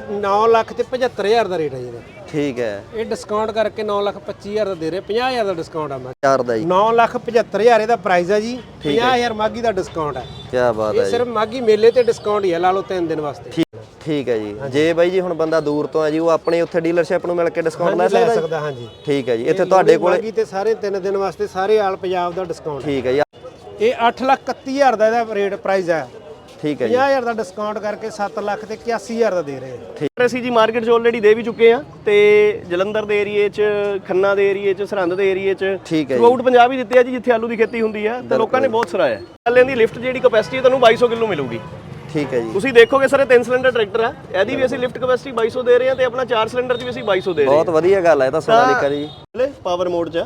9 ਲੱਖ ਤੇ 75000 ਦਾ ਰੇਟ ਹੈ ਜੀ ਇਹਦਾ। ਠੀਕ ਹੈ। ਇਹ ਡਿਸਕਾਊਂਟ ਕਰਕੇ 9 ਲੱਖ 25000 ਦਾ ਦੇ ਰਹੇ 50000 ਦਾ ਡਿਸਕਾਊਂਟ ਆ ਮੈਂ। ਚਾਰ ਦਾ ਜੀ। 9 ਲੱਖ 75000 ਇਹਦਾ ਪ੍ਰਾਈਸ ਹੈ। ਜੀ 50000 ਮਾਗੀ ਦਾ ਡਿਸਕਾਊਂਟ ਹੈ ਕੀ ਬਾਤ ਹੈ ਇਹ ਸਿਰਫ ਮਾਗੀ ਮੇਲੇ ਤੇ ਡਿਸਕਾਊਂਟ ਹੀ ਹੈ ਲਾ ਲਓ 3 ਦਿਨ ਵਾਸਤੇ। ਠੀਕ ਠੀਕ ਹੈ ਜੀ। ਜੇ ਬਾਈ ਜੀ ਹੁਣ ਬੰਦਾ ਦੂਰ ਤੋਂ ਆ ਜੀ ਉਹ ਆਪਣੇ ਉੱਥੇ ਡੀਲਰਸ਼ਿਪ ਨੂੰ ਮਿਲ ਕੇ ਡਿਸਕਾਊਂਟ ਲੈ ਲੈ ਸਕਦਾ। ਜੀ? ਸਕਦਾ ਠੀਕ ਹੈ ਜੀ। ਇੱਥੇ ਤੁਹਾਡੇ ਕੋਲੇ ਮਾਗੀ ਤੇ ਸਾਰੇ 3 ਦਿਨ ਵਾਸਤੇ ਸਾਰੇ ਆਲ ਪੰਜਾਬ ਦਾ ਡਿਸਕਾਊਂਟ ਠੀਕ ਹੈ ਜੀ। ਇਹ 8 ਲੱਖ 31000 ਦਾ ਇਹਦਾ ਰੇਟ ਪ੍ਰਾਈਸ ਹੈ ਠੀਕ ਹੈ ਜੀ। 50000 ਦਾ ਡਿਸਕਾਊਂਟ ਕਰਕੇ 7 ਲੱਖ ਤੇ 81000 ਦਾ ਦੇ ਰਹੇ ਹਾਂ। ਅਸੀਂ ਜੀ ਮਾਰਕੀਟ 'ਚ ਆਲਰੇਡੀ ਦੇ ਵੀ ਚੁੱਕੇ ਆ ਤੇ ਜਲੰਧਰ ਦੇ ਏਰੀਏ 'ਚ ਖੰਨਾ ਦੇ ਏਰੀਏ 'ਚ ਸਰਹੰਦ ਦੇ ਏਰੀਏ 'ਚ ਠੀਕ ਹੈ ਜੀ। ਥਰੂਆਊਟ ਪੰਜਾਬ ਹੀ ਦਿੱਤੇ ਆ ਜੀ ਜਿੱਥੇ ਆਲੂ ਦੀ ਖੇਤੀ ਹੁੰਦੀ ਆ ਤੇ ਲੋਕਾਂ ਨੇ ਬਹੁਤ ਸਰਾਇਆ। ਕੱਲਿਆਂ ਦੀ ਲਿਫਟ ਜਿਹੜੀ ਕਪੈਸਿਟੀ ਤੁਹਾਨੂੰ 2200 ਕਿਲੋ ਮਿਲੂਗੀ। ਠੀਕ ਹੈ ਜੀ। ਤੁਸੀਂ ਦੇਖੋਗੇ ਸਰ ਇਹ 3 ਸਿਲੰਡਰ ਟਰੈਕਟਰ ਆ। ਇਹਦੀ ਵੀ ਅਸੀਂ ਲਿਫਟ ਕਪੈਸਿਟੀ 2200 ਦੇ ਰਹੇ ਆ ਤੇ ਆਪਣਾ 4 ਸਿਲੰਡਰ 'ਚ ਵੀ ਅਸੀਂ 2200 ਦੇ ਰਹੇ ਬਹੁਤ ਵਧੀਆ ਗੱਲ ਹੈ ਇਹ ਤਾਂ ਸੋਨਾਲੀਕਾ ਜੀ ਹਾਂ ਪਾਵਰ ਮੋਡ 'ਚ।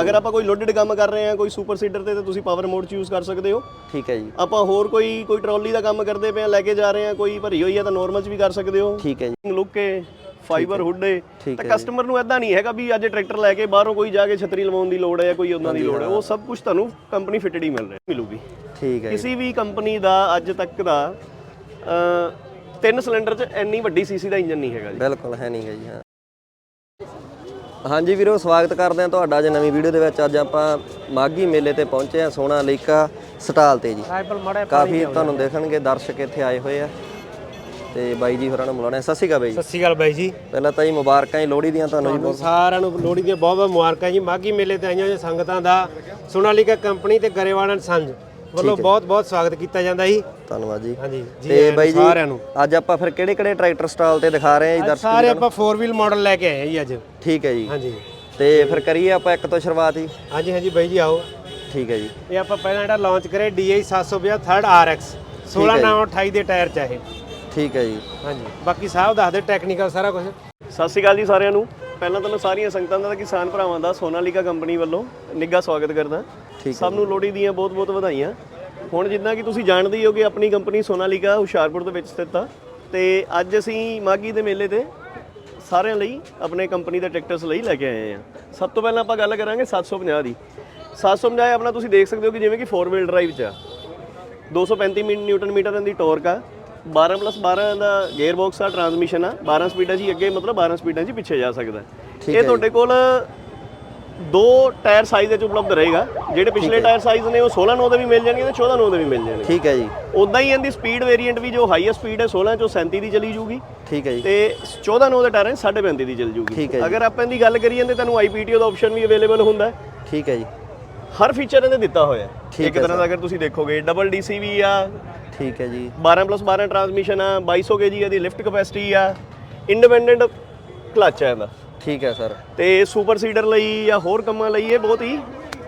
ਅਗਰ ਆਪਾਂ ਕੋਈ ਲੋਡਡ ਕੰਮ ਕਰ ਰਹੇ ਆ ਕੋਈ ਸੁਪਰ ਸੀਡਰ ਤੇ ਤਾਂ ਤੁਸੀਂ ਪਾਵਰ ਮੋਡ 'ਚ ਯੂਜ਼ ਕਰ ਸਕਦੇ ਹੋ। ਠੀਕ ਹੈ ਜੀ। ਆਪਾਂ ਹੋਰ ਕੋਈ ਕੋਈ ਟਰਾਲੀ ਦਾ ਕੰਮ ਕਰਦੇ ਪਏ ਆ ਲੈ ਕੇ ਜਾ ਰਹੇ ਆ ਕੋਈ ਭਰੀ ਹੋਈ ਆ ਤਾਂ ਨਾਰਮਲ 'ਚ ਵੀ ਕਰ ਸਕਦੇ ਹੋ। ਠੀਕ ਹੈ ਜੀ। ਲੁੱਕ ਏ ਫਾਈਬਰ ਹੁੱਡ ਏ ਤਾਂ ਕਸਟਮਰ ਨੂੰ ਐਦਾਂ ਨਹੀਂ ਹੈਗਾ ਵੀ ਅੱਜ ਟਰੈਕਟਰ ਲੈ ਕੇ ਬਾਹਰੋਂ ਕੋਈ ਜਾ ਕੇ ਛਤਰੀ ਲਵਾਉਣ ਦੀ ਲੋੜ ਹੈ ਜਾਂ ਕੋਈ ਉਹਨਾਂ ਦੀ ਲੋੜ ਹੈ। ਉਹ ਸਭ ਕੁਝ ਤੁਹਾਨੂੰ ਕੰਪਨੀ ਫਿਟਡ ਹੀ ਮਿਲ ਰਿਹਾ ਮਿਲੂਗੀ। ਠੀਕ ਹੈ ਜੀ। ਕਿਸੇ ਵੀ ਕੰਪਨੀ ਦਾ ਅੱਜ ਤੱਕ ਦਾ ਅ, ਤਿੰਨ ਸਿਲੰਡਰ 'ਚ ਇੰਨੀ ਵੱਡੀ ਸੀਸੀ ਦਾ ਇੰਜਨ ਨਹੀਂ ਹੈਗਾ ਜੀ। ਬਿਲਕੁਲ ਹੈ ਨਹੀਂ ਹੈ ਜੀ ਹਾਂ। ਹਾਂਜੀ ਵੀਰੋ ਸਵਾਗਤ ਕਰਦੇ ਹਾਂ ਤੁਹਾਡਾ ਅੱਜ ਨਵੀਂ ਵੀਡੀਓ ਦੇ ਵਿੱਚ। ਅੱਜ ਆਪਾਂ ਮਾਗੀ ਮੇਲੇ ਤੇ ਪਹੁੰਚੇ ਹਾਂ ਸੋਨਾ ਲੀਕਾ ਸਟਾਲ ਤੇ ਜੀ। ਕਾਫੀ ਤੁਹਾਨੂੰ ਦੇਖਣਗੇ ਦਰਸ਼ਕ ਇੱਥੇ ਆਏ ਹੋਏ ਆ। ਤੇ ਬਾਈ ਜੀ ਹੋਰਾਂ ਨੂੰ ਮਿਲਾਉਣਾ ਸਤਿ ਸ਼੍ਰੀ ਅਕਾਲ ਬਾਈ ਜੀ। ਸਤਿ ਸ਼੍ਰੀ ਅਕਾਲ ਬਾਈ ਜੀ। ਪਹਿਲਾਂ ਤਾਂ ਜੀ ਮੁਬਾਰਕਾਂ ਜੀ ਲੋਹੜੀ ਦੀਆਂ ਤੁਹਾਨੂੰ ਜੀ ਬਹੁਤ ਸਾਰਿਆਂ ਨੂੰ ਲੋਹੜੀ ਦੀਆਂ ਬਹੁਤ ਬਹੁਤ ਮੁਬਾਰਕਾਂ ਜੀ। ਮਾਗੀ ਮੇਲੇ ਤੇ ਆਈਆਂ ਹੋਈਆਂ ਸੰਗਤਾਂ ਦਾ ਸੋਨਾਲੀਕਾ ਕੰਪਨੀ ਤੇ ਗਰੇਵਾਲਨ ਸੰਜ। ਵੱਲੋਂ ਬਹੁਤ ਬਹੁਤ ਸਵਾਗਤ ਕੀਤਾ ਜਾਂਦਾ ਜੀ। ਧੰਨਵਾਦ ਜੀ। ਹਾਂਜੀ ਤੇ ਬਾਈ ਜੀ ਸਾਰਿਆਂ ਨੂੰ। ਅੱਜ ਆਪਾਂ ਫਿਰ ਕਿਹੜੇ ਕਿਹੜੇ ਟਰੈਕਟਰ ਸਟਾਲ ਤੇ ਦਿਖਾ ਰਹੇ ਹਾਂ ਜੀ ਦਰਸ਼ਕ ਸਾਰੇ ਆਪਾਂ 4 ਵੀਲ ਮਾਡਲ ਲੈ ਕੇ ਆਏ ਹਾਂ ਜੀ ਅੱਜ। ਠੀਕ ਹੈ ਜੀ। ਹਾਂਜੀ। ਤੇ ਫਿਰ ਕਰੀਏ ਆਪਾਂ ਇੱਕ ਤੋਂ ਸ਼ੁਰੂਆਤ ਜੀ। ਹਾਂਜੀ ਹਾਂਜੀ ਬਾਈ ਜੀ ਆਓ। ਠੀਕ ਹੈ ਜੀ। ਇਹ ਆਪਾਂ ਪਹਿਲਾਂ ਜਿਹੜਾ ਲਾਂਚ ਕਰਿਆ DI 750 3rd RX 16 9 28 ਦੇ ਟਾਇਰ ਚ ਇਹ ਠੀਕ ਹੈ ਜੀ। ਹਾਂਜੀ ਬਾਕੀ ਸਾਹਿਬ ਦੱਸਦੇ ਟੈਕਨੀਕਲ ਸਾਰਾ ਕੁਝ ਸਤਿ ਸ਼੍ਰੀ ਅਕਾਲ ਜੀ ਸਾਰਿਆਂ ਨੂੰ। ਪਹਿਲਾਂ ਤਾਂ ਮੈਂ ਸਾਰੀਆਂ ਸੰਗਤਾਂ ਦਾ ਕਿਸਾਨ ਭਰਾਵਾਂ ਦਾ ਸੋਨਾਲੀਕਾ ਕੰਪਨੀ ਵੱਲੋਂ ਨਿੱਘਾ ਸਵਾਗਤ ਕਰਦਾ। ਸਭ ਨੂੰ ਲੋਹੜੀ ਦੀਆਂ ਬਹੁਤ-ਬਹੁਤ ਵਧਾਈਆਂ। ਹੁਣ ਜਿੱਦਾਂ ਕਿ ਤੁਸੀਂ ਜਾਣਦੇ ਹੀ ਹੋ ਕਿ ਆਪਣੀ ਕੰਪਨੀ ਸੋਨਾਲੀਕਾ ਹੁਸ਼ਿਆਰਪੁਰ ਦੇ ਵਿੱਚ ਸਥਿਤ ਆ। ਤੇ ਅੱਜ ਅਸੀਂ ਮਾਗੀ ਦੇ ਮੇਲੇ ਤੇ ਸਾਰਿਆਂ ਲਈ ਆਪਣੇ ਕੰਪਨੀ ਦੇ ਟਰੈਕਟਰਸ ਲਈ ਲੈ ਕੇ ਆਏ ਆ ਸਭ ਤੋਂ ਪਹਿਲਾਂ ਆਪਾਂ ਗੱਲ ਕਰਾਂਗੇ 750 ਦੀ। 750 ਆਪਣਾ ਤੁਸੀਂ ਦੇਖ ਸਕਦੇ ਹੋ ਕਿ ਜਿਵੇਂ ਕਿ 4 ਵੀਲ ਡਰਾਈਵ ਚ ਆ। 235 ਮਿ- ਨਿਊਟਨ ਮੀਟਰ ਦੀ ਟਾਰਕ ਆ। 12 12 ਦਾ ਗੇਅਰ ਬਾਕਸ ਆ ਟਰਾਂਸਮਿਸ਼ਨ ਆ। 12 ਸਪੀਡਾਂ 'ਚ ਅੱਗੇ ਮਤਲਬ 12 ਸਪੀਡਾਂ 'ਚ ਪਿੱਛੇ ਜਾ ਸਕਦਾ। ਇਹ ਤੁਹਾਡੇ ਕੋਲ ਦੋ ਟਾਇਰ ਸਾਈਜ਼ ਵਿੱਚ ਉਪਲਬਧ ਰਹੇਗਾ। ਜਿਹੜੇ ਪਿਛਲੇ ਟਾਇਰ ਸਾਈਜ਼ ਨੇ ਉਹ 16 9 ਦੇ ਵੀ ਮਿਲ ਜਾਣਗੇ ਤੇ 14 9 ਦੇ ਵੀ ਮਿਲ ਜਾਣਗੇ। ਠੀਕ ਹੈ ਜੀ। ਉਦਾਂ ਹੀ ਇਹਦੀ ਸਪੀਡ ਵੇਰੀਐਂਟ ਵੀ ਜੋ ਹਾਈਐਸਟ ਸਪੀਡ ਹੈ 16 ਚੋਂ 37 ਦੀ ਚਲੀ ਜੂਗੀ ਠੀਕ ਹੈ ਜੀ। ਤੇ 14 9 ਦੇ ਟਾਇਰ ਹੈ 35 ਦੀ ਚਲ ਜੂਗੀ ਠੀਕ ਹੈ ਜੀ। ਅਗਰ ਆਪਾਂ ਇਹਦੀ ਗੱਲ ਕਰੀਏ ਤੇ ਤੁਹਾਨੂੰ ਆਈਪੀਟੀਓ ਦਾ ਆਪਸ਼ਨ ਵੀ ਅਵੇਲੇਬਲ ਹੁੰਦਾ ਹੈ। ਠੀਕ ਹੈ ਜੀ। ਹਰ ਫੀਚਰ ਇਹਦੇ ਦਿੱਤਾ ਹੋਇਆ ਹੈ। ਇੱਕ ਤਰ੍ਹਾਂ ਦਾ ਅਗਰ ਤੁਸੀਂ ਦੇਖੋਗੇ ਡਬਲ ਡੀਸੀ ਵੀ ਆ ਠੀਕ ਹੈ ਜੀ। 12 12 ਟਰਾਂਸਮਿਸ਼ਨ ਆ 2200 ਕੇਜੀ ਇਹਦੀ ਲਿਫਟ ਕਪੈਸਿਟੀ ਆ ਇੰਡੀਪੈਂਡੈਂਟ ਕਲਚ ਹੈ ਇਹਦਾ। ਠੀਕ ਹੈ ਸਰ ਤੇ ਸੁਪਰ ਸੀਡਰ ਲਈ ਜਾਂ ਹੋਰ ਕੰਮਾਂ ਲਈ ਇਹ ਬਹੁਤ ਹੀ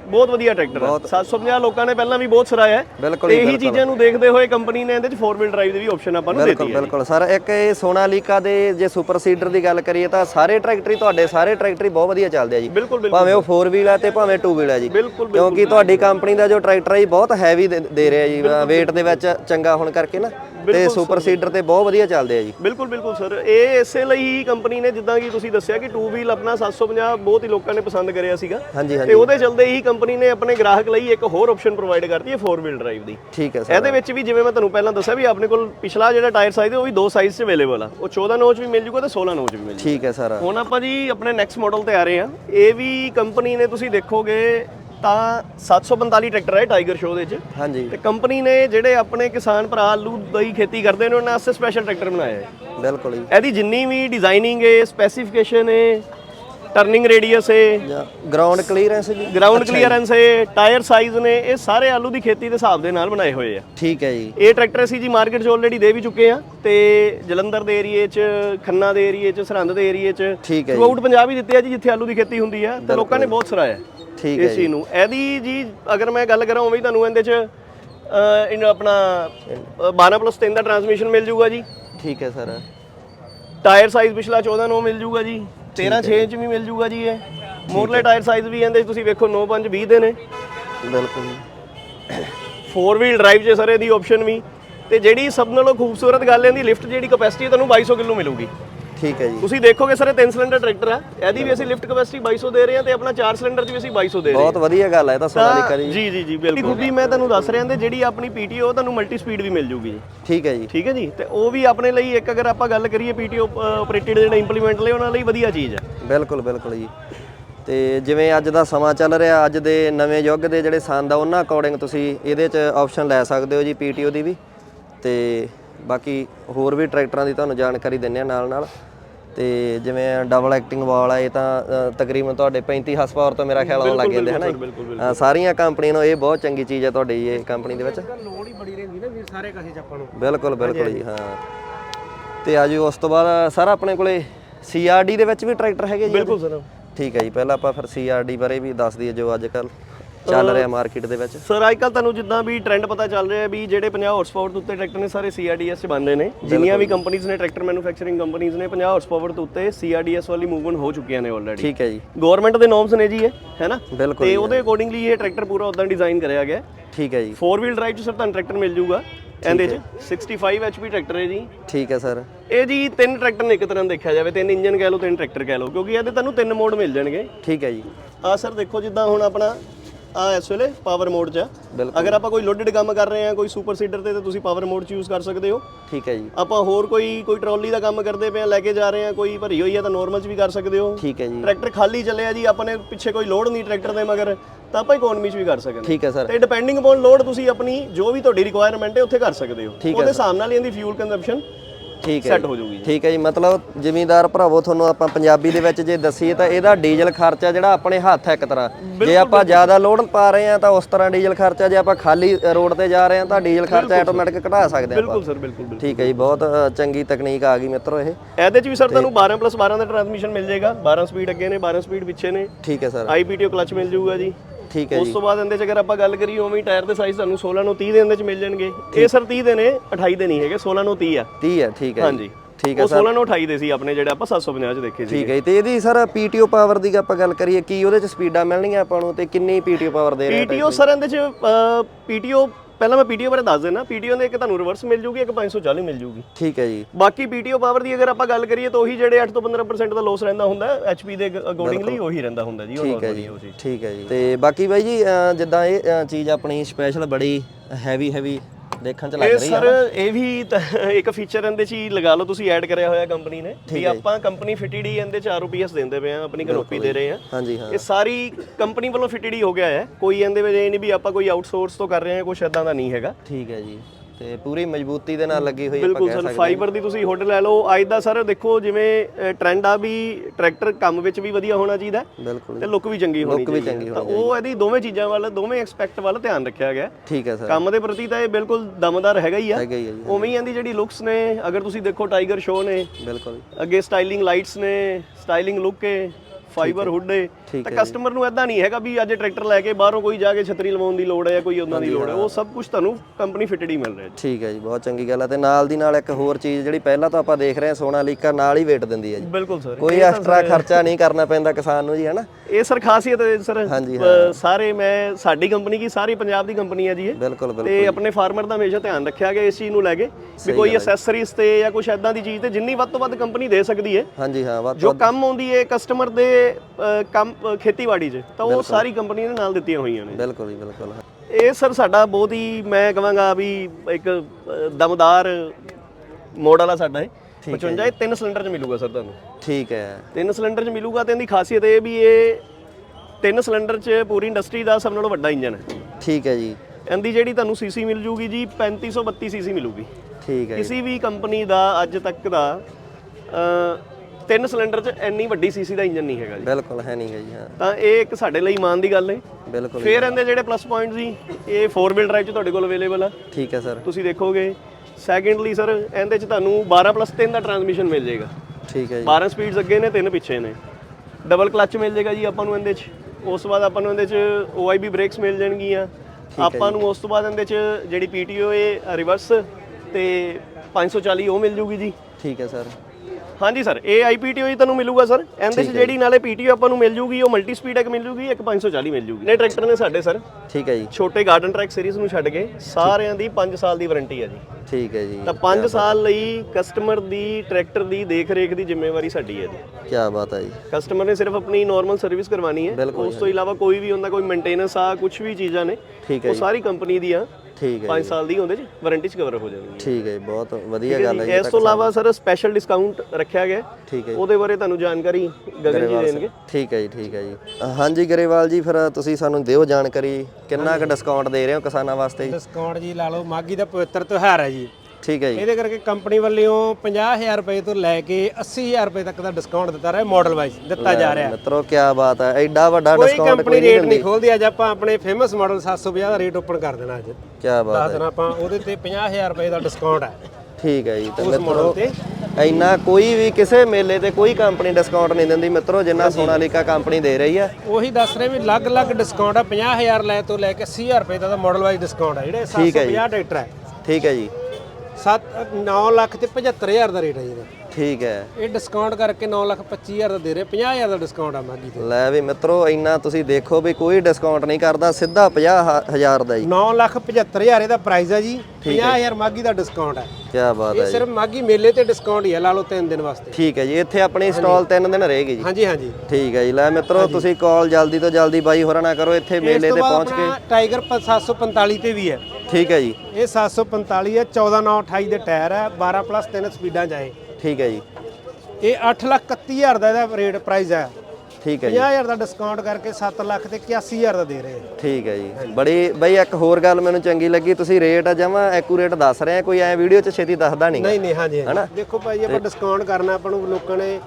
ਬਹੁਤ ਵਧੀਆ ਟਰੈਕਟਰ ਹੈ। 750 ਲੋਕਾਂ ਨੇ ਪਹਿਲਾਂ ਵੀ ਬਹੁਤ ਸਰਾਇਆ ਹੈ। ਬਿਲਕੁਲ ਤੇ ਇਹੀ ਬਿਲਕੁਲ। ਚੀਜ਼ਾਂ ਨੂੰ ਦੇਖਦੇ ਹੋਏ ਕੰਪਨੀ ਨੇ ਇਹਦੇ ਚ 4 ਵੀਲ ਡਰਾਈਵ ਦੀ ਵੀ ਆਪਸ਼ਨ ਆਪਾਂ ਨੂੰ ਬਿਲਕੁਲ ਦਿੱਤੀ ਹੈ ਬਿਲਕੁਲ। ਸਰ ਇੱਕ ਇਹ ਸੋਨਾਲੀਕਾ ਦੇ ਜੇ ਸੁਪਰ ਸੀਡਰ ਦੀ ਗੱਲ ਕਰੀਏ ਤਾਂ ਸਾਰੇ ਟਰੈਕਟਰ ਹੀ ਤੁਹਾਡੇ ਸਾਰੇ ਟਰੈਕਟਰ ਹੀ ਬਹੁਤ ਵਧੀਆ ਚੱਲਦੇ ਆ ਜੀ। ਬਿਲਕੁਲ ਬਿਲਕੁਲ। ਭਾਵੇਂ ਉਹ 4 ਵੀਲ ਆ ਤੇ ਭਾਵੇਂ 2 ਵੀਲ ਆ ਜੀ। ਬਿਲਕੁਲ ਕਿਉਂਕਿ ਤੁਹਾਡੀ ਕੰਪਨੀ ਦਾ ਜੋ ਟਰੈਕਟਰ ਹੈ ਜੀ ਬਹੁਤ ਹੈਵੀ ਦੇ ਰਿਹਾ ਜੀ। weight ਦੇ ਵਿੱਚ ਚੰਗਾ ਹੋਣ ਕਰਕੇ ਨਾ। ਤੇ ਸੁਪਰ ਸੀਡਰ ਤੇ ਬਹੁਤ ਵਧੀਆ ਚੱਲਦੇ ਆ ਜੀ। ਬਿਲਕੁਲ ਬਿਲਕੁਲ ਸਰ। ਇਹ ਇਸੇ ਲਈ ਹੀ ਕੰਪਨੀ ਨੇ ਜਿੱਦਾਂ ਕਿ ਤੁਸੀਂ ਦੱਸਿਆ ਕਿ 2 ਵੀਲ ਆਪਣਾ 750 ਬਹੁਤ ਹੀ ਲੋਕਾਂ ਨੇ ਪਸੰਦ ਕਰਿਆ ਸੀਗਾ। ਤੇ ਉਹਦੇ ਚਲਦੇ ਹੀ ਕੰਪਨੀ ਨੇ ਆਪਣੇ ਗ੍ਰਾਹਕ ਲਈ ਇੱਕ ਹੋਰ ਆਪਸ਼ਨ ਪ੍ਰੋਵਾਈਡ ਕਰਤੀ ਹੈ 4 ਵੀਲ ਡਰਾਈਵ ਦੀ। ਠੀਕ ਹੈ ਸਰ। ਇਹਦੇ ਵਿੱਚ ਵੀ ਜਿਵੇਂ ਮੈਂ ਤੁਹਾਨੂੰ ਪਹਿਲਾਂ ਦੱਸਿਆ ਵੀ ਆਪਣੇ ਕੋਲ ਪਿਛਲਾ ਜਿਹੜਾ ਟਾਇਰ ਸਾਈਜ਼ ਹੈ ਉਹ ਵੀ ਦੋ ਸਾਈਜ਼ 'ਚ ਅਵੇਲੇਬਲ ਆ। ਉਹ 14 ਨੋਚ ਵੀ ਮਿਲ ਜੂਗਾ ਤੇ 16 ਨੋਚ ਵੀ ਮਿਲ ਜੂਗਾ। ਠੀਕ ਹੈ ਸਰ। ਹੁਣ ਆਪਾਂ ਜੀ ਆਪਣੇ ਨੈਕਸਟ ਮਾਡਲ ਤੇ ਆ ਰਹੇ ਹਾਂ। ਇਹ ਵੀ ਕੰਪਨੀ ਨੇ ਤੁਸੀਂ ਦੇਖੋਗੇ ਤਾਂ 745 ਟਰੈਕਟਰ ਹੈ ਟਾਈਗਰ ਸ਼ੋਅ ਦੇ ਵਿੱਚ। ਹਾਂਜੀ। ਤੇ ਕੰਪਨੀ ਨੇ ਜਿਹੜੇ ਆਪਣੇ ਕਿਸਾਨ ਭਰਾ ਆਲੂ ਦੀ ਖੇਤੀ ਕਰਦੇ ਨੇ ਉਹਨਾਂ ਵਾਸਤੇ ਸਪੈਸ਼ਲ ਟਰੈਕਟਰ ਬਣਾਇਆ ਹੈ। ਬਿਲਕੁਲ ਜੀ। ਇਹਦੀ ਜਿੰਨੀ ਵੀ ਡਿਜ਼ਾਈਨਿੰਗ ਹੈ ਸਪੈਸੀਫਿਕੇਸ਼ਨ ਹੈ ਟਰਨਿੰਗ ਰੇਡੀਅਸ ਹੈ ਗਰਾਊਂਡ ਕਲੀਅਰੈਂਸ ਜੀ। ਗਰਾਊਂਡ ਕਲੀਅਰੈਂਸ ਹੈ ਟਾਇਰ ਸਾਈਜ਼ ਨੇ ਇਹ ਸਾਰੇ ਆਲੂ ਦੀ ਖੇਤੀ ਦੇ ਹਿਸਾਬ ਦੇ ਨਾਲ ਬਣਾਏ ਹੋਏ ਆ। ਠੀਕ ਹੈ ਜੀ। ਇਹ ਟਰੈਕਟਰ ਅਸੀਂ ਜੀ ਮਾਰਕੀਟ 'ਚ ਆਲਰੇਡੀ ਦੇ ਵੀ ਚੁੱਕੇ ਆ ਤੇ ਜਲੰਧਰ ਦੇ ਏਰੀਏ 'ਚ ਖੰਨਾ ਦੇ ਏਰੀਏ 'ਚ ਸਰਹੰਦ ਦੇ ਏਰੀਏ 'ਚ ਠੀਕ ਹੈ ਜੀ। ਪੰਜਾਬ ਹੀ ਦਿੱਤੇ ਆ ਜੀ ਜਿੱਥੇ ਆਲੂ ਦੀ ਖੇਤੀ ਹੁੰਦੀ ਆ ਤੇ ਲੋਕਾਂ ਨੇ ਬਹੁਤ ਸਰਾਇਆ ਠੀਕ ਹੈ ਇਸ ਚੀਜ਼ ਨੂੰ। ਇਹਦੀ ਜੀ ਅਗਰ ਮੈਂ ਗੱਲ ਕਰਾਂ ਉਵੇਂ ਤੁਹਾਨੂੰ ਇਹਦੇ 'ਚ ਇਹਨੂੰ ਆਪਣਾ ਅਹ, 12 ਪਲੱਸ 3 ਦਾ ਟਰਾਂਸਮਿਸ਼ਨ ਮਿਲ ਜੂਗਾ ਜੀ। ਠੀਕ ਹੈ ਸਰ। ਟਾਇਰ ਸਾਈਜ਼ ਪਿਛਲਾ 14 9 ਮਿਲ ਜੂਗਾ ਜੀ। 13 6 ਇੰਚ ਵੀ ਮਿਲ ਜੂਗਾ ਜੀ ਇਹ। ਮੋਰਲੇ ਟਾਇਰ ਸਾਈਜ਼ ਵੀ ਇਹਦੇ ਤੁਸੀਂ ਵੇਖੋ 9 5 20 ਦੇ ਨੇ। ਬਿਲਕੁਲ ਜੀ। 4 ਵੀਲ ਡਰਾਈਵ 'ਚ ਸਰ ਇਹਦੀ ਆਪਸ਼ਨ ਵੀ। ਤੇ ਜਿਹੜੀ ਸਭ ਨਾਲੋਂ ਖੂਬਸੂਰਤ ਗੱਲ ਇਹਦੀ ਲਿਫਟ ਜਿਹੜੀ ਕਪੈਸਿਟੀ ਤੁਹਾਨੂੰ 2200 ਕਿਲੋ ਮਿਲੂਗੀ। ਠੀਕ ਹੈ ਜੀ। ਤੁਸੀਂ ਦੇਖੋਗੇ ਸਰ ਇਹ ਤਿੰਨ ਸਿਲੰਡਰ ਟਰੈਕਟਰ ਆ। ਇਹਦੀ ਵੀ ਅਸੀਂ ਲਿਫਟ ਕਪੈਸਿਟੀ 2200 ਦੇ ਰਹੇ ਹਾਂ ਤੇ ਆਪਣਾ 4 ਸਿਲੰਡਰ ਦੀ ਵੀ ਅਸੀਂ 2200 ਦੇ ਰਹੇ ਹਾਂ। ਬਹੁਤ ਵਧੀਆ ਗੱਲ ਹੈ ਤਾਂ ਸੋਨਾਲੀਕਾ ਦੀ ਜੀ। ਜੀ ਜੀ ਬਿਲਕੁਲ। ਖੂਬੀ ਮੈਂ ਤੁਹਾਨੂੰ ਦੱਸ ਰਿਹਾ ਤੇ ਜਿਹੜੀ ਆਪਣੀ ਪੀਟੀਓ ਤੁਹਾਨੂੰ ਮਲਟੀ ਸਪੀਡ ਵੀ ਮਿਲ ਜੂਗੀ ਜੀ। ਠੀਕ ਹੈ ਜੀ। ਠੀਕ ਹੈ ਜੀ? ਤੇ ਉਹ ਵੀ ਆਪਣੇ ਲਈ ਇੱਕ ਅਗਰ ਆਪਾਂ ਗੱਲ ਕਰੀਏ ਪੀਟੀਓ ਆਪਰੇਟਡ ਜਿਹੜੇ ਇੰਪਲੀਮੈਂਟ ਲਈ ਉਹਨਾਂ ਲਈ ਵਧੀਆ ਚੀਜ਼ ਹੈ ਬਿਲਕੁਲ ਬਿਲਕੁਲ ਜੀ। ਤੇ ਜਿਵੇਂ ਅੱਜ ਦਾ ਸਮਾਂ ਚੱਲ ਰਿਹਾ ਅੱਜ ਦੇ ਨਵੇਂ ਯੁੱਗ ਦੇ ਜਿਹੜੇ ਸੰਦ ਆ ਉਹਨਾਂ ਅਕੋਰਡਿੰਗ ਤੁਸੀਂ ਇਹਦੇ 'ਚ ਆਪਸ਼ਨ ਲੈ ਸਕਦੇ ਹੋ ਜੀ ਪੀਟੀਓ ਦੀ ਵੀ। ਤੇ ਬਾਕੀ ਹੋਰ ਵੀ ਟਰੈਕਟਰਾਂ ਦੀ ਤੁਹਾਨੂੰ ਜਾਣਕਾਰੀ ਦਿੰਨੇ ਆ ਨਾਲ ਨਾਲ ਤੇ ਜਿਵੇਂ ਡਬਲ ਐਕਟਿੰਗ ਵਾਲ ਆ ਇਹ ਤਾਂ ਤਕਰੀਬਨ ਤੁਹਾਡੇ 35 ਹਸ ਪਾਵਰ ਤੋਂ ਮੇਰਾ ਖਿਆਲ ਆਉਣ ਲੱਗ ਜਾਂਦੇ ਹਨਾ ਸਾਰੀਆਂ ਕੰਪਨੀਆਂ ਨੂੰ ਇਹ ਬਹੁਤ ਚੰਗੀ ਚੀਜ਼ ਹੈ ਤੁਹਾਡੀ ਇਹ ਕੰਪਨੀ ਦੇ ਵਿੱਚ। ਲੋੜ ਹੀ ਬੜੀ ਰਹਿੰਦੀ ਨਾ ਵੀਰ ਸਾਰੇ ਕਾਸੇ ਚ ਆਪਾਂ ਨੂੰ। ਬਿਲਕੁਲ ਬਿਲਕੁਲ ਜੀ ਹਾਂ। ਤੇ ਆਜੋ ਉਸ ਤੋਂ ਬਾਅਦ ਸਰ ਆਪਣੇ ਕੋਲੇ ਸੀਆਰਡੀ ਦੇ ਵਿੱਚ ਵੀ ਟਰੈਕਟਰ ਹੈਗੇ ਜੀ? ਬਿਲਕੁਲ ਸਰ। ਠੀਕ ਹੈ ਜੀ ਪਹਿਲਾਂ ਆਪਾਂ ਫਿਰ ਸੀਆਰਡੀ ਬਾਰੇ ਵੀ ਦੱਸ ਦਈਏ ਜੋ ਅੱਜ ਕੱਲ ਚੱਲ ਰਿਹਾ ਮਾਰਕੀਟ ਦੇ ਵਿੱਚ। ਸਰ ਅੱਜ ਕੱਲ ਤੁਹਾਨੂੰ ਜਿੱਦਾਂ ਵੀ ਟ੍ਰੈਂਡ ਪਤਾ ਚੱਲ ਰਿਹਾ ਵੀ ਜਿਹੜੇ 50 ਹਾਰਸ ਪਾਵਰ ਤੋਂ ਉੱਤੇ ਟਰੈਕਟਰ ਨੇ ਸਾਰੇ CRDS ਚ ਬਣਦੇ ਨੇ। ਜਿੰਨੀਆਂ ਵੀ ਕੰਪਨੀਆਂ ਨੇ ਟਰੈਕਟਰ ਮੈਨੂਫੈਕਚਰਿੰਗ ਕੰਪਨੀਆਂ ਨੇ 50 ਹਾਰਸ ਪਾਵਰ ਤੋਂ ਉੱਤੇ CRDS ਵਾਲੀ ਮੂਵਮੈਂਟ ਹੋ ਚੁੱਕੀਆਂ ਨੇ ਆਲਰੇਡੀ ਠੀਕ ਹੈ ਜੀ। ਗਵਰਨਮੈਂਟ ਦੇ ਨੋਰਮਸ ਨੇ ਜੀ ਇਹ ਹੈ ਨਾ? ਬਿਲਕੁਲ ਤੇ ਉਹਦੇ ਅਕੋਰਡਿੰਗਲੀ ਇਹ ਟਰੈਕਟਰ ਪੂਰਾ ਉਦਾਂ ਡਿਜ਼ਾਈਨ ਕਰਿਆ ਗਿਆ ਠੀਕ ਹੈ ਜੀ। 4 ਵੀਲ ਡਰਾਈਵ ਚ ਸਰ ਤੁਹਾਨੂੰ ਟਰੈਕਟਰ ਮਿਲ ਜਾਊਗਾ ਇਹਦੇ ਚ 65 HP ਟਰੈਕਟਰ ਹੈ ਜੀ। ਠੀਕ ਹੈ ਸਰ। ਇਹ ਜੀ ਤਿੰਨ ਟਰੈਕਟਰ ਨੇ ਇੱਕ ਤਰ੍ਹਾਂ ਦੇਖਿਆ ਜਾਵੇ ਤਿੰਨ ਇੰਜਨ ਕਹਿ ਲਓ ਤਿੰਨ ਟਰੈਕਟਰ ਕਹਿ ਲਓ ਕਿਉਂਕਿ ਇਹਦੇ ਤੁਹਾਨੂੰ ਤਿੰਨ ਮੋਡ ਮਿਲ ਜਾਣਗੇ। ਠੀਕ ਹੈ ਜੀ। ਆ ਸਰ ਦੇਖੋ ਜਿੱਦਾਂ ਹੁਣ ਆਪਣਾ ਆ ਇਸ ਵੇਲੇ ਪਾਵਰ ਮੋਡ 'ਚ ਆ। ਬਿਲਕੁਲ। ਅਗਰ ਆਪਾਂ ਕੋਈ ਲੋਡਡ ਕੰਮ ਕਰ ਰਹੇ ਹਾਂ ਕੋਈ ਸੁਪਰ ਸੀਡਰ ਤੇ ਤਾਂ ਤੁਸੀਂ ਪਾਵਰ ਮੋਡ 'ਚ ਯੂਜ਼ ਕਰ ਸਕਦੇ ਹੋ। ਠੀਕ ਹੈ ਜੀ। ਆਪਾਂ ਹੋਰ ਕੋਈ ਕੋਈ ਟਰਾਲੀ ਦਾ ਕੰਮ ਕਰਦੇ ਪਏ ਆ ਲੈ ਕੇ ਜਾ ਰਹੇ ਹਾਂ ਕੋਈ ਭਰੀ ਹੋਈ ਆ ਤਾਂ ਨਾਰਮਲ 'ਚ ਵੀ ਕਰ ਸਕਦੇ ਹੋ। ਠੀਕ ਹੈ ਜੀ। ਟਰੈਕਟਰ ਖਾਲੀ ਚੱਲਿਆ ਜੀ ਆਪਾਂ ਨੇ ਪਿੱਛੇ ਕੋਈ ਲੋਡ ਨਹੀਂ ਟਰੈਕਟਰ ਦੇ ਮਗਰ ਤਾਂ ਆਪਾਂ ਇਕਨੋਮੀ 'ਚ ਵੀ ਕਰ ਸਕਦੇ ਠੀਕ ਹੈ ਸਰ। ਤੇ ਡਿਪੈਂਡਿੰਗ ਅਪਨ ਲੋਡ ਤੁਸੀਂ ਆਪਣੀ ਜੋ ਵੀ ਤੁਹਾਡੀ ਰਿਕੁਆਇਰਮੈਂਟ ਹੈ ਉੱਥੇ ਕਰ ਸਕਦੇ ਹੈ। ਉਹਦੇ ਹਿਸਾਬ ਨਾਲ ਹੀ ਇਹਦੀ ਫਿਊਲ ਕੰਜ਼ੰਪਸ਼ਨ ਠੀਕ ਹੈ ਸੈੱਟ ਹੋ ਜਾਊਗੀ ਠੀਕ ਹੈ ਜੀ ਮਤਲਬ ਜ਼ਿਮੀਂਦਾਰ ਭਰਾਵੋ ਤੁਹਾਨੂੰ ਆਪਾਂ ਪੰਜਾਬੀ ਦੇ ਵਿੱਚ ਜੇ ਦਸੀਏ ਤਾਂ ਇਹਦਾ ਡੀਜ਼ਲ ਖਰਚਾ ਜਿਹੜਾ ਆਪਣੇ ਹੱਥ ਹੈ ਇੱਕ ਤਰ੍ਹਾਂ। ਜੇ ਆਪਾਂ ਜ਼ਿਆਦਾ ਲੋਡ ਪਾ ਰਹੇ ਹਾਂ ਤਾਂ ਉਸ ਤਰ੍ਹਾਂ ਡੀਜ਼ਲ ਖਰਚਾ ਜੇ ਆਪਾਂ ਖਾਲੀ ਰੋਡ ਤੇ ਜਾ ਰਹੇ ਹਾਂ ਤਾਂ ਡੀਜ਼ਲ ਖਰਚਾ ਆਟੋਮੈਟਿਕ ਘਟਾ ਸਕਦੇ ਹਾਂ ਆਪਾਂ। ਬਿਲਕੁਲ ਸਰ ਬਿਲਕੁਲ ਠੀਕ ਹੈ ਜੀ ਬਹੁਤ ਚੰਗੀ ਤਕਨੀਕ ਆ ਗਈ ਮਿੱਤਰੋ ਇਹ। ਇਹਦੇ 'ਚ ਵੀ ਸਰ ਤੁਹਾਨੂੰ 12 12 ਦਾ ਟਰਾਂਸਮਿਸ਼ਨ ਮਿਲ ਜਾਏਗਾ। 12 ਸਪੀਡ ਅੱਗੇ ਨੇ 12 ਸਪੀਡ ਪਿੱਛੇ ਨੇ। ਠੀਕ ਹੈ ਸਰ। ਆਈਪੀਟੀਓ ਕਲਚ ਮਿਲ ਜਾਊਗਾ ਜੀ। ਠੀਕ ਹੈ ਉਸ ਤੋਂ ਬਾਅਦ ਇਹਦੇ ਚ ਅਗਰ ਆਪਾਂ ਗੱਲ ਕਰੀਏ ਉਵੇਂ ਟਾਇਰ ਦੇ ਸਾਈਜ਼ ਤੁਹਾਨੂੰ 16 ਨੂੰ 30 ਦੇ ਇਹਦੇ ਚ ਮਿਲ ਜਾਣਗੇ। ਇਹ ਸਰ 30 ਦੇ ਨੇ 28 ਦੇ ਨਹੀਂ ਹੈਗੇ 16 ਨੂੰ 30 ਆ। 30 ਹੈ ਠੀਕ ਹੈ ਜੀ। ਹਾਂਜੀ। ਠੀਕ ਹੈ ਉਹ 16 ਨੂੰ 28 ਦੇ ਸੀ ਆਪਣੇ ਜਿਹੜੇ ਆਪਾਂ 750 ਚ ਦੇਖੇ ਸੀ ਠੀਕ ਹੈ ਜੀ। ਤੇ ਇਹਦੀ ਸਰ ਪੀਟੀਓ ਪਾਵਰ ਦੀ ਆਪਾਂ ਗੱਲ ਕਰੀਏ ਕੀ ਉਹਦੇ ਚ ਸਪੀਡਾਂ ਮਿਲਣਗੀਆਂ ਆਪਾਂ ਨੂੰ ਤੇ ਕਿੰਨੀ ਪੀਟੀਓ ਪਾਵਰ ਦੇ ਰਿਹਾ ਪੀਟੀਓ ਸਰ ਇਹਦੇ ਚ? ਪੀਟੀਓ ਪਹਿਲਾਂ ਮੈਂ ਪੀਟੀਓ ਬਾਰੇ ਦੱਸ ਦੇਣਾ ਪੀਟੀਓ ਦੇ ਇੱਕ ਤੁਹਾਨੂੰ ਰਿਵਰਸ ਮਿਲ ਜੂਗੀ ਇੱਕ 540 ਮਿਲ ਜੂਗੀ। ਠੀਕ ਹੈ ਜੀ। ਬਾਕੀ ਪੀਟੀਓ ਪਾਵਰ ਦੀ ਅਗਰ ਆਪਾਂ ਗੱਲ ਕਰੀਏ ਤਾਂ ਉਹੀ ਜਿਹੜੇ 8 ਤੋਂ 15% ਦਾ ਲੋਸ ਰਹਿੰਦਾ ਹੁੰਦਾ ਐਚਪੀ ਦੇ ਅਕੋਰਡਿੰਗਲੀ ਉਹੀ ਰਹਿੰਦਾ ਹੁੰਦਾ ਜੀ ਉਹ ਠੀਕ ਹੈ ਜੀ ਠੀਕ ਹੈ ਜੀ। ਤੇ ਬਾਕੀ ਬਾਈ ਜੀ ਜਿੱਦਾਂ ਇਹ ਚੀਜ਼ ਆਪਣੀ ਸਪੈਸ਼ਲ ਬੜੀ ਹੈਵੀ ਹੈਵੀ ਦੇਖਣ ਚ ਲੱਗ ਇਹ ਰਹੀ ਹੈ ਸਰ ਇਹ ਵੀ ਤਾਂ ਇੱਕ ਫੀਚਰ ਇਹਦੇ ਚ ਹੀ ਲਗਾ ਲਓ ਤੁਸੀਂ ਐਡ ਕਰਿਆ ਹੋਇਆ ਕੰਪਨੀ ਨੇ। ਵੀ ਆਪਾਂ ਕੰਪਨੀ ਫਿਟਡ ਹੀ ਇਹਦੇ ਚ ਆਰਓਪੀਐਸ ਦਿੰਦੇ ਪਏ ਆ ਆਪਣੀ ਕਨੋਪੀ ਦੇ ਰਹੇ ਆ। ਹਾਂਜੀ ਹਾਂ। ਇਹ ਸਾਰੀ ਕੰਪਨੀ ਵੱਲੋਂ ਫਿਟਡ ਹੀ ਹੋ ਗਿਆ ਹੈ। ਕੋਈ ਇਹਦੇ ਵਿੱਚ ਇਹ ਨਹੀਂ ਵੀ ਆਪਾਂ ਕੋਈ ਆਊਟਸੋਰਸ ਤੋਂ ਕਰ ਰਹੇ ਹਾਂ ਕੁਝ ਇਦਾਂ ਦਾ ਨਹੀਂ ਹੈਗਾ। ਠੀਕ ਹੈ ਜੀ। ਤੇ ਪੂਰੀ ਮਜ਼ਬੂਤੀ ਦੇ ਨਾਲ ਲੱਗੀ ਹੋਈ ਆਪਾਂ ਬਿਲਕੁਲ ਕਹਿ ਸਰ ਫਾਈਬਰ ਦੀ ਤੁਸੀਂ ਹੁੱਡ ਲੈ ਲਓ। ਅੱਜ ਦਾ ਸਰ ਦੇਖੋ ਜਿਵੇਂ ਟ੍ਰੈਂਡ ਆ ਵੀ ਟਰੈਕਟਰ ਕੰਮ ਵਿੱਚ ਵੀ ਵਧੀਆ ਹੋਣਾ ਚਾਹੀਦਾ ਹੈ ਬਿਲਕੁਲ। ਤੇ ਲੁੱਕ ਵੀ ਚੰਗੀ ਹੋਣੀ Look ਵੀ ਚਾਹੀਦੀ ਚੰਗੀ ਹੈ। ਤਾਂ ਉਹ ਇਹਦੀ ਦੋਵੇਂ ਚੀਜ਼ਾਂ ਵੱਲ ਦੋਵੇਂ ਐਕਸਪੈਕਟ ਵੱਲ ਧਿਆਨ ਰੱਖਿਆ ਗਿਆ ਹੈ। ਠੀਕ ਹੈ ਸਰ। ਕੰਮ ਦੇ ਪ੍ਰਤੀ ਤਾਂ ਇਹ ਬਿਲਕੁਲ ਦਮਦਾਰ ਹੈਗਾ ਹੀ ਆ। ਹੈਗਾ ਹੀ ਹੈ ਜੀ ਉਵੇਂ ਹੀ ਇਹਦੀ ਜਿਹੜੀ ਲੁੱਕਸ ਨੇ ਅਗਰ ਤੁਸੀਂ ਦੇਖੋ ਟਾਈਗਰ ਸ਼ੋ ਨੇ ਬਿਲਕੁਲ। ਅੱਗੇ ਸਟਾਈਲਿੰਗ ਲਾਈਟਸ ਨੇ ਸਟਾਈਲਿੰਗ ਲੁੱਕ ਹੈ। ਫਾਈਬਰ ਹੁੱਡ ਹੈ। ਠੀਕ ਤਾਂ ਕਸਟਮਰ ਨੂੰ ਐਦਾਂ ਨਹੀਂ ਹੈਗਾ ਵੀ ਅੱਜ ਟਰੈਕਟਰ ਲੈ ਕੇ ਬਾਹਰੋਂ ਕੋਈ ਜਾ ਕੇ ਛਤਰੀ ਲਵਾਉਣ ਦੀ ਲੋੜ ਹੈ ਜਾਂ ਕੋਈ ਉਹਨਾਂ ਦੀ ਲੋੜ ਹੈ। ਉਹ ਸਭ ਕੁਝ ਤੁਹਾਨੂੰ ਕੰਪਨੀ ਫਿਟਡ ਹੀ ਮਿਲ ਰਿਹਾ ਠੀਕ ਹੈ ਜੀ ਬਹੁਤ ਚੰਗੀ ਗੱਲ ਹੈ ਤੇ ਨਾਲ ਦੀ ਨਾਲ ਇੱਕ ਹੋਰ ਚੀਜ਼ ਜਿਹੜੀ ਪਹਿਲਾਂ ਤਾਂ ਆਪਾਂ ਦੇਖ ਰਹੇ ਹਾਂ ਸੋਨਾਲੀਕਾ ਨਾਲ ਹੀ ਵੇਟ ਦਿੰਦੀ ਹੈ ਜੀ। ਬਿਲਕੁਲ ਸਰ ਕੋਈ ਐਕਸਟਰਾ ਖਰਚਾ ਨਹੀਂ ਕਰਨਾ ਪੈਂਦਾ ਕਿਸਾਨ ਨੂੰ ਜੀ ਹਨਾ ਇਹ ਸਰ ਖਾਸੀਅਤ ਹੈ ਸਰ। ਹਾਂਜੀ, ਸਾਰੇ ਮੈਂ ਸਾਡੀ ਕੰਪਨੀ ਕੀ ਸਾਰੀ ਪੰਜਾਬ ਦੀ ਕੰਪਨੀ ਹੈ ਜੀ ਇਹ। ਬਿਲਕੁਲ ਬਿਲਕੁਲ। ਤੇ ਆਪਣੇ ਫਾਰਮਰ ਦਾ ਹਮੇਸ਼ਾ ਧਿਆਨ ਰੱਖਿਆ ਗਿਆ ਇਸ ਚੀਜ਼ ਨੂੰ ਲੈ ਕੇ ਵੀ ਕੋਈ ਐਕਸੈਸਰੀਜ਼ ਤੇ ਜਾਂ ਕੁਝ ਐਦਾਂ ਦੀ ਚੀਜ਼ ਤੇ ਜਿੰਨੀ ਵੱਧ ਤੋਂ ਵੱਧ ਕੰਪਨੀ ਦੇ ਸਕਦੀ ਹੈ। ਹਾਂਜੀ ਹਾਂ ਵੱਧ ਜੋ ਕੰਮ ਆਉਂਦੀ ਹੈ ਕਸਟਮਰ ਦੇ ਅ, ਕੰਮ ਅ, ਖੇਤੀਬਾੜੀ 'ਚ ਤਾਂ ਉਹ ਸਾਰੀ ਕੰਪਨੀ ਨੇ ਨਾਲ ਦਿੱਤੀਆਂ ਹੋਈਆਂ ਨੇ। ਬਿਲਕੁਲ ਜੀ ਬਿਲਕੁਲ। ਇਹ ਸਰ ਸਾਡਾ ਬਹੁਤ ਹੀ ਮੈਂ ਕਹਾਂਗਾ ਵੀ ਇੱਕ ਅ, ਦਮਦਾਰ ਮਾਡਲ ਆ ਸਾਡਾ ਇਹ। 55 ਇਹ ਤਿੰਨ ਸਿਲੰਡਰ 'ਚ ਮਿਲੂਗਾ ਸਰ ਤੁਹਾਨੂੰ। ਠੀਕ ਹੈ। ਤਿੰਨ ਸਿਲੰਡਰ 'ਚ ਮਿਲੂਗਾ ਤੇ ਇਹਦੀ ਖਾਸੀਅਤ ਇਹ ਵੀ ਇਹ ਤਿੰਨ ਸਿਲੰਡਰ 'ਚ ਪੂਰੀ ਇੰਡਸਟਰੀ ਦਾ ਸਭ ਨਾਲੋਂ ਵੱਡਾ ਇੰਜਨ ਹੈ। ਠੀਕ ਹੈ ਜੀ। ਇਹਦੀ ਜਿਹੜੀ ਤੁਹਾਨੂੰ ਸੀਸੀ ਮਿਲ ਜੂਗੀ ਜੀ 3532 ਸੀਸੀ ਮਿਲੂਗੀ। ਠੀਕ ਹੈ ਜੀ। ਕਿਸੇ ਵੀ ਕੰਪਨੀ ਦਾ ਅੱਜ ਤੱਕ ਦਾ ਤਿੰਨ ਸਿਲੰਡਰ 'ਚ ਇੰਨੀ ਵੱਡੀ ਸੀਸੀ ਦਾ ਇੰਜਨ ਨਹੀਂ ਹੈਗਾ ਜੀ। ਬਿਲਕੁਲ ਹੈ ਨਹੀਂ ਗਾ ਜੀ ਹਾਂ। ਤਾਂ ਇਹ ਇੱਕ ਸਾਡੇ ਲਈ ਮਾਣ ਦੀ ਗੱਲ ਹੈ। ਬਿਲਕੁਲ ਫਿਰ ਇਹਦੇ ਜਿਹੜੇ ਪਲੱਸ ਪੁਆਇੰਟ ਸੀ ਇਹ 4 ਵੀਲ ਡਰਾਈਵ 'ਚ ਤੁਹਾਡੇ ਕੋਲ ਅਵੇਲੇਬਲ ਆ। ਠੀਕ ਹੈ ਸਰ। ਤੁਸੀਂ ਦੇਖੋਗੇ ਸੈਕੰਡਲੀ ਸਰ ਇਹਦੇ 'ਚ ਤੁਹਾਨੂੰ 12 ਪਲੱਸ 3 ਦਾ ਟਰਾਂਸਮਿਸ਼ਨ ਮਿਲ ਜਾਏਗਾ। ਠੀਕ ਹੈ ਜੀ। 12 ਸਪੀਡਸ ਅੱਗੇ ਨੇ ਤਿੰਨ ਪਿੱਛੇ ਨੇ। ਡਬਲ ਕਲੱਚ ਮਿਲ ਜਾਏਗਾ ਜੀ ਆਪਾਂ ਨੂੰ ਇਹਦੇ 'ਚ। ਉਸ ਤੋਂ ਬਾਅਦ ਆਪਾਂ ਨੂੰ ਇਹਦੇ 'ਚ OIB ਬ੍ਰੇਕਸ ਮਿਲ ਜਾਣਗੀਆਂ। ਆਪਾਂ ਨੂੰ ਉਸ ਤੋਂ ਬਾਅਦ ਇਹਦੇ 'ਚ ਜਿਹੜੀ PTO ਹੈ ਰਿਵਰਸ ਤੇ 540 ਉਹ ਮਿਲ ਜੂਗੀ ਜੀ। ਠੀਕ ਹੈ ਸਰ ਹਾਂਜੀ ਸਰ ਇਹ ਆਈਪੀਟੀਓ ਹੀ ਤੁਹਾਨੂੰ ਮਿਲੂਗਾ ਸਰ। ਇਹਦੇ 'ਚ ਜਿਹੜੀ ਨਾਲੇ ਪੀਟੀਓ ਆਪਾਂ ਨੂੰ ਮਿਲ ਜੂਗੀ ਉਹ ਮਲਟੀ ਸਪੀਡ ਇੱਕ ਮਿਲ ਜੂਗੀ ਇੱਕ 540 ਮਿਲ ਜੂਗੀ ਨੇ ਟਰੈਕਟਰ ਨੇ ਸਾਡੇ ਸਰ। ਠੀਕ ਹੈ ਜੀ। ਛੋਟੇ ਗਾਰਡਨ ਟਰੈਕ ਸੀਰੀਜ਼ ਨੂੰ ਛੱਡ ਕੇ ਸਾਰਿਆਂ ਦੀ 5 ਸਾਲ ਦੀ ਵਾਰੰਟੀ ਹੈ ਜੀ। ਠੀਕ ਹੈ ਜੀ। ਤਾਂ 5 ਸਾਲ ਲਈ ਕਸਟਮਰ ਦੀ ਟਰੈਕਟਰ ਦੀ ਦੇਖ ਰੇਖ ਦੀ ਜ਼ਿੰਮੇਵਾਰੀ ਸਾਡੀ ਹੈ ਜੀ। ਕੀ ਬਾਤ ਹੈ ਜੀ। ਕਸਟਮਰ ਨੇ ਸਿਰਫ ਆਪਣੀ ਨਾਰਮਲ ਸਰਵਿਸ ਕਰਵਾਉਣੀ ਹੈ। ਉਸ ਤੋਂ ਇਲਾਵਾ ਕੋਈ ਵੀ ਹੁੰਦਾ ਕੋਈ ਮੇਨਟੇਨੈਂਸ ਆ ਕੁਝ ਵੀ ਚੀਜ਼ਾਂ ਨੇ ਉਹ ਸਾਰੀ ਕੰਪਨੀ ਦੀਆਂ ਠੀਕ ਹੈ 5 ਸਾਲ ਦੀ ਉਹਦੇ ਚ ਵਾਰੰਟੀ ਚ ਕਵਰ ਹੋ ਜਾਣਗੀਆਂ ਠੀਕ ਹੈ ਜੀ, ਬਹੁਤ ਵਧੀਆ ਗੱਲ ਹੈ ਇਸ ਤੋਂ ਇਲਾਵਾ ਸਰ ਸਪੈਸ਼ਲ ਡਿਸਕਾਊਂਟ ਰੱਖਿਆ ਗਿਆ। ਠੀਕ ਹੈ। ਉਹਦੇ ਬਾਰੇ ਤੁਹਾਨੂੰ ਜਾਣਕਾਰੀ ਗਗਨ ਜੀ ਦੇਣਗੇ। ਠੀਕ ਹੈ ਜੀ ਠੀਕ ਹੈ ਜੀ। ਹਾਂਜੀ ਗਰੇਵਾਲ ਜੀ ਫਿਰ ਤੁਸੀਂ ਸਾਨੂੰ ਦਿਓ ਜਾਣਕਾਰੀ ਕਿੰਨਾ ਕੁ ਡਿਸਕਾਊਂਟ ਦੇ ਰਹੇ ਹੋ ਕਿਸਾਨਾਂ ਵਾਸਤੇ ਡਿਸਕਾਊਂਟ ਜੀ ਲਾ ਲਓ ਮਾਗੀ ਦਾ ਪਵਿੱਤਰ ਤਿਉਹਾਰ ਹੈ ਜੀ। ਠੀਕ ਹੈ ਜੀ। ਇਹਦੇ ਕਰਕੇ ਕੰਪਨੀ ਵੱਲੋਂ 50000 ਰੁਪਏ ਤੋਂ ਲੈ ਕੇ 80000 ਰੁਪਏ ਤੱਕ ਦਾ ਡਿਸਕਾਊਂਟ ਦਿੱਤਾ ਰਿਹਾ ਮਾਡਲ ਵਾਈਜ਼ ਦਿੱਤਾ ਜਾ ਰਿਹਾ। ਮਿੱਤਰੋ ਕੀ ਬਾਤ ਹੈ। ਐਡਾ ਵੱਡਾ ਕੋਈ ਡਿਸਕਾਊਂਟ ਕੰਪਨੀ ਰੇਟ ਨਹੀਂ ਖੋਲਦੀ ਅੱਜ ਆਪਾਂ ਆਪਣੇ ਫੇਮਸ ਮਾਡਲ 750 ਦਾ ਰੇਟ ਓਪਨ ਕਰ ਦੇਣਾ ਅੱਜ। ਕੀ ਬਾਤ ਦੱਸ ਦੇਣਾ ਆਪਾਂ ਉਹਦੇ ਤੇ 50000 ਰੁਪਏ ਦਾ ਡਿਸਕਾਊਂਟ ਹੈ। ਠੀਕ ਹੈ ਜੀ ਤੇ ਤੇ। ਇੰਨਾ ਕੋਈ ਵੀ ਕਿਸੇ ਮੇਲੇ ਤੇ ਕੋਈ ਕੰਪਨੀ ਡਿਸਕਾਊਂਟ ਨਹੀਂ ਦਿੰਦੀ। ਮਿੱਤਰੋ ਜਿੰਨਾ ਸੋਨਾਲੀਕਾ ਕੰਪਨੀ ਦੇ ਰਹੀ ਹੈ। ਉਹੀ ਦੱਸ ਰਹੇ ਵੀ ਅਲੱਗ-ਅਲੱਗ ਡਿਸਕਾਊਂਟ ਆ 50000 ਲੈ ਤੋਂ ਲੈ ਕੇ 80000 ਰੁਪਏ ਦਾ ਮਾਡਲ ਵਾਈਜ਼ ਡਿਸਕਾਊਂਟ ਹੈ ਜਿਹੜੇ 750 ਟਰੈਕਟਰ ਹੈ। ਠੀਕ ਹੈ ਜੀ। 7 9 ਲੱਖ ਤੇ 75000 ਦਾ ਰੇਟ ਹੈ ਜੀ ਇਹਦਾ। ਠੀਕ ਹੈ। ਇਹ ਡਿਸਕਾਊਂਟ ਕਰਕੇ 9 ਲੱਖ 25000 ਦਾ ਦੇ ਰਹੇ 50000 ਦਾ ਡਿਸਕਾਊਂਟ ਆ ਮਾਗੀ ਤੇ। ਲੈ ਵੀ ਮਿੱਤਰੋ ਇੰਨਾ ਤੁਸੀਂ ਦੇਖੋ ਵੀ ਕੋਈ ਡਿਸਕਾਊਂਟ ਨਹੀਂ ਕਰਦਾ ਸਿੱਧਾ 50000 ਦਾ ਜੀ। 9 ਲੱਖ 75000 ਇਹਦਾ ਪ੍ਰਾਈਸ ਹੈ। ਜੀ 50000 ਮਾਗੀ ਦਾ ਡਿਸਕਾਊਂਟ ਹੈ ਕੀ ਬਾਤ ਹੈ ਇਹ ਸਿਰਫ ਮਾਗੀ ਮੇਲੇ ਤੇ ਡਿਸਕਾਊਂਟ ਹੀ ਹੈ ਲਾ ਲਓ 3 ਦਿਨ ਵਾਸਤੇ। ਠੀਕ ਹੈ ਜੀ ਇੱਥੇ ਆਪਣੀ ਸਟਾਲ 3 ਦਿਨ ਰਹੇਗੀ ਜੀ। ਹਾਂਜੀ ਹਾਂਜੀ। ਠੀਕ ਹੈ ਜੀ ਲੈ ਮਿੱਤਰੋ ਤੁਸੀਂ ਕਾਲ ਜਲਦੀ ਤੋਂ ਜਲਦੀ ਬਾਈ ਹੋਰਾਂ ਨਾ ਕਰੋ ਇੱਥੇ ਮੇਲੇ ਤੇ ਪਹੁੰਚ ਕੇ। ਟਾਈਗਰ 745 ਤੇ ਵੀ ਹੈ। ਠੀਕ ਹੈ ਜੀ। ਇਹ 745 ਹੈ 14 9 28 ਦੇ ਟਾਇਰ ਹੈ 12 ਪਲੱਸ 3 ਸਪੀਡਾਂ ਆਏ। ਠੀਕ ਹੈ ਜੀ। ਇਹ 8 ਲੱਖ 31000 ਦਾ ਇਹਦਾ ਰੇਟ ਪ੍ਰਾਈਸ ਹੈ। ਠੀਕ ਹੈ ਜੀ। 50000 ਦਾ ਡਿਸਕਾਊਂਟ ਕਰਕੇ 7 ਲੱਖ ਤੇ 81000 ਦਾ ਦੇ ਰਹੇ। ਆ ਠੀਕ ਹੈ ਜੀ। ਬੜੀ ਬਈ ਇੱਕ ਹੋਰ ਗੱਲ ਮੈਨੂੰ ਚੰਗੀ ਲੱਗੀ ਤੁਸੀਂ ਰੇਟ ਜਮਾ ਐਕੂਰੇਟ ਦੱਸ ਰਹੇ ਆ ਕੋਈ ਐ ਵੀਡੀਓ 'ਚ ਛੇਤੀ ਦੱਸਦਾ ਨਹੀਂ ਨਹੀਂ ਨਹੀਂ ਹਾਂਜੀ ਹਾਂਜੀ। ਦੇਖੋ ਭਾਈ ਆਪਾਂ ਡਿਸਕਾਊਂਟ ਕਰਨਾ ਆਪਾਂ ਨੂੰ ਲੋਕਾਂ ਨੇ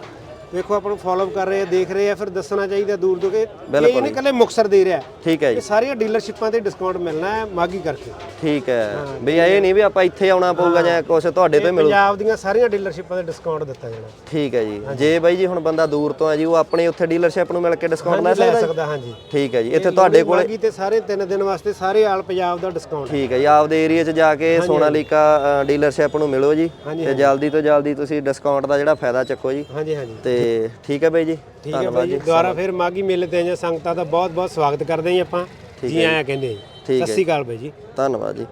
ਵੇਖੋ ਆਪਾਂ ਨੂੰ ਫਾਲੋ ਕਰ ਰਹੇ ਆ ਦੇਖ ਰਹੇ ਆ ਫਿਰ ਦੱਸਣਾ ਚਾਹੀਦਾ ਦੂਰ ਦੂਰ ਕੇ ਇਹ ਨਹੀਂ ਕੱਲੇ ਮੁਕਸਰ ਦੇ ਰਿਹਾ। ਠੀਕ ਹੈ ਇਹ ਜੀ। ਸਾਰੀਆਂ ਡੀਲਰਸ਼ਿਪਾਂ ਤੇ ਡਿਸਕਾਊਂਟ ਮਿਲਣਾ ਹੈ ਮਾਗੀ ਕਰਕੇ। ਠੀਕ ਹੈ। ਵੀ ਇਹ ਨਹੀਂ ਵੀ ਆਪਾਂ ਇੱਥੇ ਆਉਣਾ ਪਊਗਾ ਜਾਂ ਕੁਛ ਤੁਹਾਡੇ ਤੋਂ ਹੀ ਮਿਲੂ। ਪੰਜਾਬ ਦੀਆਂ ਸਾਰੀਆਂ ਡੀਲਰਸ਼ਿਪਾਂ ਤੇ ਡਿਸਕਾਊਂਟ ਦਿੱਤਾ ਜਾਣਾ। ਠੀਕ ਹੈ ਜੀ। ਜੇ ਬਾਈ ਜੀ ਹੁਣ ਬੰਦਾ ਦੂਰ ਤੋਂ ਆ ਜੀ ਉਹ ਆਪਣੇ ਉੱਥੇ ਡੀਲਰਸ਼ਿਪ ਨੂੰ ਮਿਲ ਕੇ ਡਿਸਕਾਊਂਟ ਲੈ? ਸਕਦਾ ਹਾਂਜੀ। ਠੀਕ ਹੈ ਜੀ। ਇੱਥੇ ਤੁਹਾਡੇ ਕੋਲੇ ਮਾਗੀ ਤੇ ਸਾਰੇ 3 ਦਿਨ ਵਾਸਤੇ ਸਾਰੇ ਆਲ ਪੰਜਾਬ ਦਾ ਡਿਸਕਾਊਂਟ ਠੀਕ ਹੈ ਜੀ। ਆਪਦੇ ਏਰੀਆ 'ਚ ਜਾ ਕੇ ਸੋਨਾਲੀਕਾ ਡੀਲਰਸ਼ਿਪ ਨੂੰ ਮਿਲੋ ਜੀ। ਤੇ ਜਲਦੀ ਤੋਂ ਜਲਦੀ ਤੁਸੀਂ ਡਿਸਕਾਊਂਟ ਦਾ ਜਿਹੜਾ ਫਾਇਦਾ ਚੱਕੋ ਜੀ। ਹਾਂਜੀ ਹਾਂਜੀ। ਤੇ ਠੀਕ ਹੈ ਬਾਈ ਜੀ ਠੀਕ ਹੈ ਭਾਈ ਜੀ। ਦੁਬਾਰਾ ਫਿਰ ਮਾਗੀ ਮੇਲੇ ਤੇ ਆਈਆਂ ਸੰਗਤਾਂ ਦਾ ਬਹੁਤ ਬਹੁਤ ਸਵਾਗਤ ਕਰਦੇ ਜੀ ਆਪਾਂ। ਜੀ ਆਇਆਂ ਕਹਿੰਦੇ ਹੈ ਸਤਿ ਸ਼੍ਰੀ ਅਕਾਲ ਬਾਈ ਜੀ। ਧੰਨਵਾਦ ਜੀ।